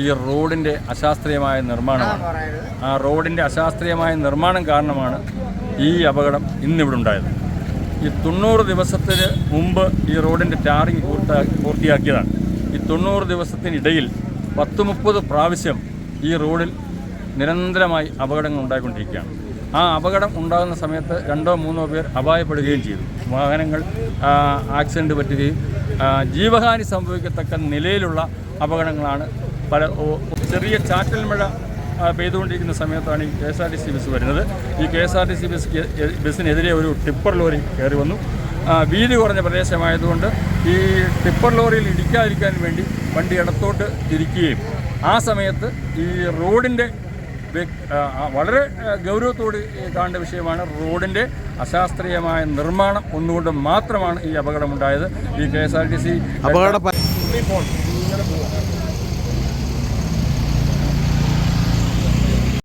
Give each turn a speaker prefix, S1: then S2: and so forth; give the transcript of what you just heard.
S1: ഈ റോഡിന്റെ അശാസ്ത്രീയമായ നിർമ്മാണമാണ്. ആ റോഡിന്റെ അശാസ്ത്രീയമായ നിർമ്മാണം കാരണമാണ് ഈ അപകടം ഇന്നിവിടെ ഉണ്ടായത്. ഈ തൊണ്ണൂറ് ദിവസത്തിന് മുമ്പ് ഈ റോഡിന്റെ ടാറിങ് പൂർത്ത പൂർത്തിയാക്കിയതാണ്. ഈ തൊണ്ണൂറ് ദിവസത്തിനിടയിൽ പത്ത് മുപ്പത് പ്രാവശ്യം ഈ റോഡിൽ നിരന്തരമായി അപകടങ്ങൾ ഉണ്ടായിക്കൊണ്ടിരിക്കുകയാണ്. ആ അപകടം ഉണ്ടാകുന്ന സമയത്ത് രണ്ടോ മൂന്നോ പേർ അപായപ്പെടുകയും ചെയ്തു. വാഹനങ്ങൾ ആക്സിഡന്റ് പറ്റുകയും ജീവഹാനി സംഭവിക്കത്തക്ക നിലയിലുള്ള അപകടങ്ങളാണ് പല ചെറിയ ചാറ്റൽ മഴ പെയ്തുകൊണ്ടിരിക്കുന്ന സമയത്താണ് ഈ K S R T C bus വരുന്നത്. ഈ K S R T C bus ബസ്സിനെതിരെ ഒരു ടിപ്പർ ലോറി കയറി വന്നു. വീതി കുറഞ്ഞ പ്രദേശമായതുകൊണ്ട് ഈ ടിപ്പർ ലോറിയിൽ ഇടിക്കാതിരിക്കാൻ വേണ്ടി വണ്ടി ഇടത്തോട്ട് തിരിക്കുകയും ആ സമയത്ത് ഈ റോഡിന്റെ വളരെ ഗൗരവത്തോട് കാണേണ്ട വിഷയമാണ് റോഡിന്റെ അശാസ്ത്രീയമായ നിർമ്മാണം ഒന്നുകൊണ്ട് മാത്രമാണ് ഈ അപകടമുണ്ടായത്. ഈ K S R T C
S2: അപകട